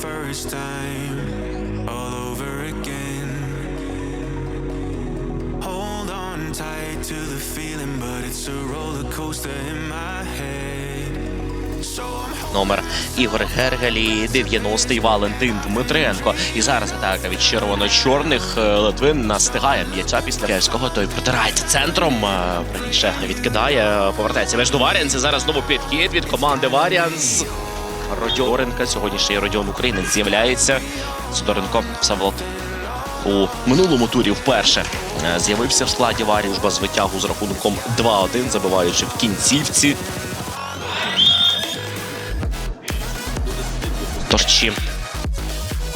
first time all over again. Hold on tight to the feeling, but it's a roller coaster in my head. So I'm Номер Ігор Гергелі, 90-й Валентин Дмитренко. І зараз атака від червоно-чорних. Е, Литвин настигає м'яча після Київського. Той протирається центром. е, Правіше відкидає. Повертається меж до Варіанс. Зараз знову підхід від команди Варіанс. Родіоренка. сьогоднішній Родіон України, з'являється. Сидоренко Всеволод у минулому турі вперше е, з'явився в складі Варіужба з витягу з рахунком 2-1, забиваючи в кінцівці. Тож чим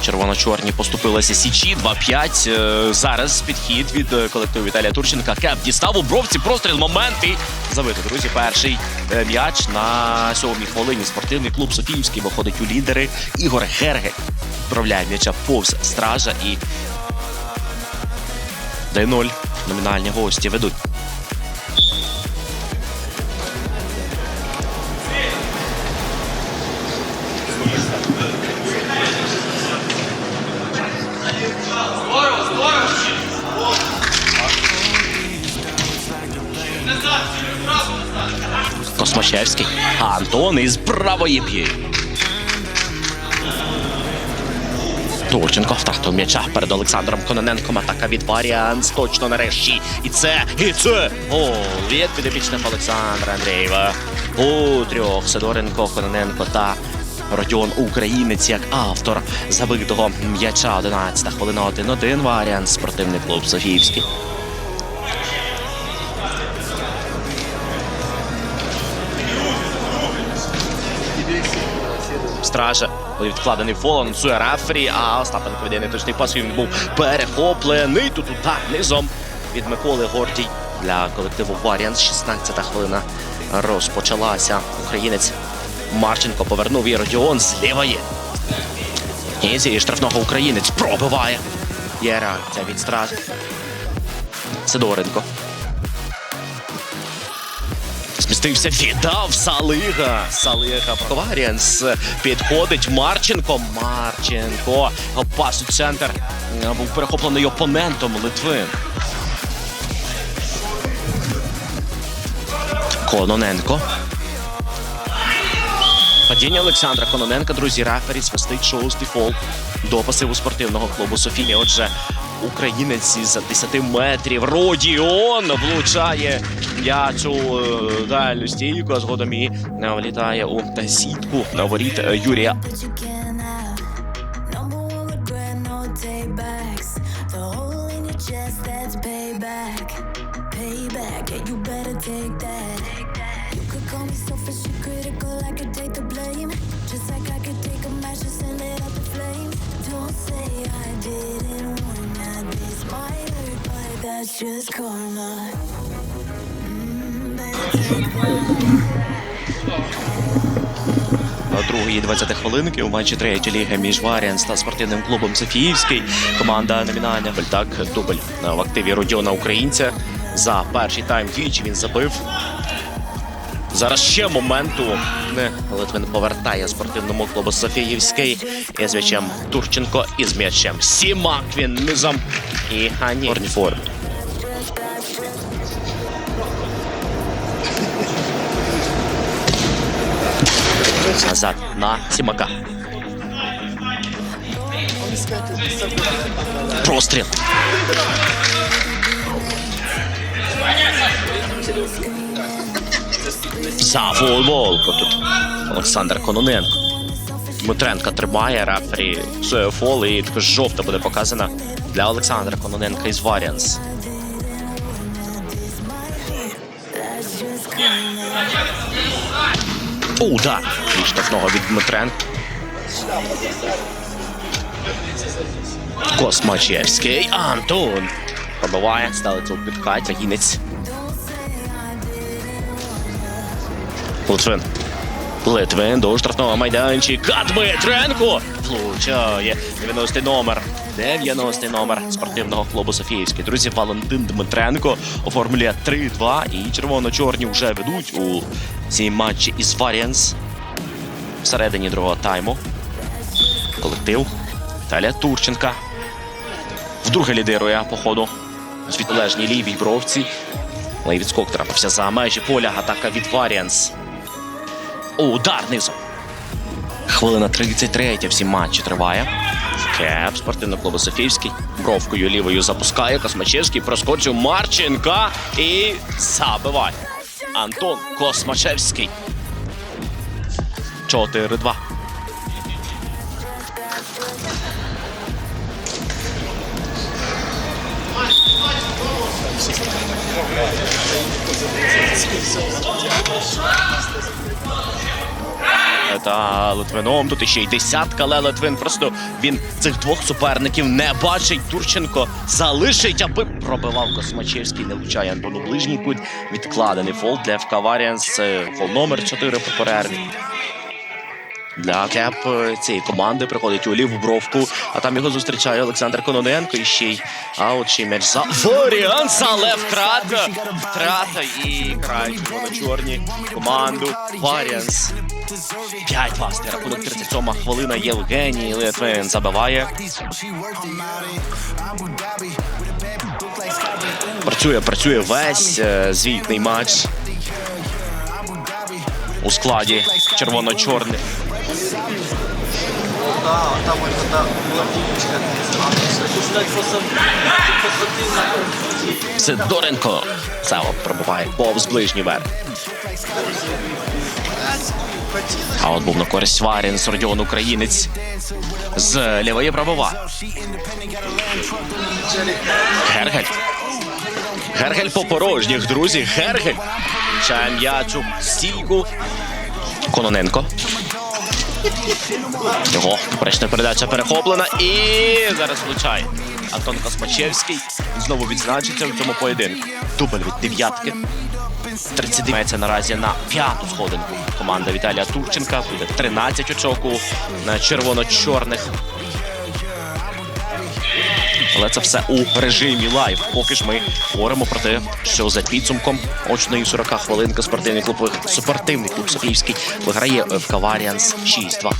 червоно-чорні поступилися Січі 2-5. Е, Зараз підхід від е, колективу Віталія Турченка. Кеп дістав у бровці. Простріл момент і забито. Друзі, перший е, м'яч на сьомій хвилині. Спортивний клуб Софіївський виходить у лідери. Ігор Герге відправляє м'яча повз стража і 1-0. Номінальні гості ведуть. Космачевський. Антон із правої б'є. Турченко втратив м'яча перед Олександром Кононенком. Атака від Варіанс. Точно нарешті. І це, і це гол від підопічних Олександра Андрієва. У трьох Сидоренко, Кононенко та Родіон Українець як автор забитого м'яча. 11 хвилина 1-1. Варіанс. Спортивний клуб Софіївський. Стража коли відкладений фол, анонсує рефері, а Остапенко віддає неточний пас. Він був перехоплений. Тут удар низом від Миколи Гордій для колективу Варіанс. 16 хвилина розпочалася. Українець Марченко повернув і Родіон з лівої. І штрафного українець пробиває. Є реакція від стражі. Сидоренко. Змістився, віддав Салига. Салига Варіанс підходить Марченко. Марченко. Пас у центр. Був перехоплений опонентом Литвин. Кононенко. Падіння Олександра Кононенка, друзі, рефері свистить шостий фол до пасиву спортивного клубу Софія. Отже, українець із 10 метрів. Родіон влучає м'яч у е, дальню стійку, а згодом і е, влітає у сітку на воріт Юрія that's just другої 20 хвилинки у матчі третьої ліги між Варіанс та спортивним клубом Софіївський. Команда номінальна так дубль в активі Родіона Українця. За перший тайм двічі він забив. Зараз ще моменту. Литвин повертає спортивному клубу Софіївський із м'ячем Турченко із м'ячем Сімак він низом і Ані Орніфор. Назад на Сімака. Простріл. За футболку тут Олександр Кононенко. Дмитренко тримає рефері псує фол і також жовта буде показана для Олександра Кононенка із Варіанс. Удар від штрафного від Дмитренка. Космачевський Антон пробиває, ставиться у підкат, Українець. Литвин. Литвин до штрафного майданчика. Дмитренко влучає 90-й номер. 90-й номер спортивного клубу Софіївський. Друзі, Валентин Дмитренко оформлює 3-2 і червоно-чорні вже ведуть у цій матчі із Варіанс. всередині другого тайму. Колектив Талія Турченка. Вдруге лідирує по ходу з відлежній лівій бровці. Але відскок трапився за межі поля. Атака від Варіанс. Удар низом. Хвилина 33 всі матчі триває. Кеп, спортивний клубу Софівський. Бровкою лівою запускає. Космачевський проскочив Марченка і забиває. Антон Космачевський. 4-2. Та Литвином тут іще й десятка, але Литвин просто він цих двох суперників не бачить. Турченко залишить, аби пробивав Космачевський. Не влучає Антону ближній кут. Відкладений фол для ФК Варіанс. Фол номер 4 по перерві. Для кеп цієї команди приходить у ліву бровку, а там його зустрічає Олександр Кононенко. І ще й а от ще й м'яч за Варіанс, але втрата. Втрата і грають чорні команду Варіанс. 5-2 стає рахунок 37 хвилина. Євгеній Литвин забиває. Працює, працює весь е, звітний матч. У складі червоно-чорний. Сидоренко. Саво пробиває повз ближній верх. А от був на користь Варін, Родіон українець з лівої правова. Гергель. Гергель по порожніх, друзі. Гергель. Чає м'яч у стійку. Кононенко. Його поперечна передача перехоплена і зараз влучає. Антон Космачевський знову відзначиться в цьому поєдинку. Дубль від дев'ятки. 30 мається наразі на п'яту сходинку. Команда Віталія Турченка буде 13 очок у на червоно-чорних. Але це все у режимі лайв. Поки ж ми говоримо про те, що за підсумком очної 40 хвилинки спортивний клуб спортивний клуб Софіївський виграє ФК Варіанс 6-2.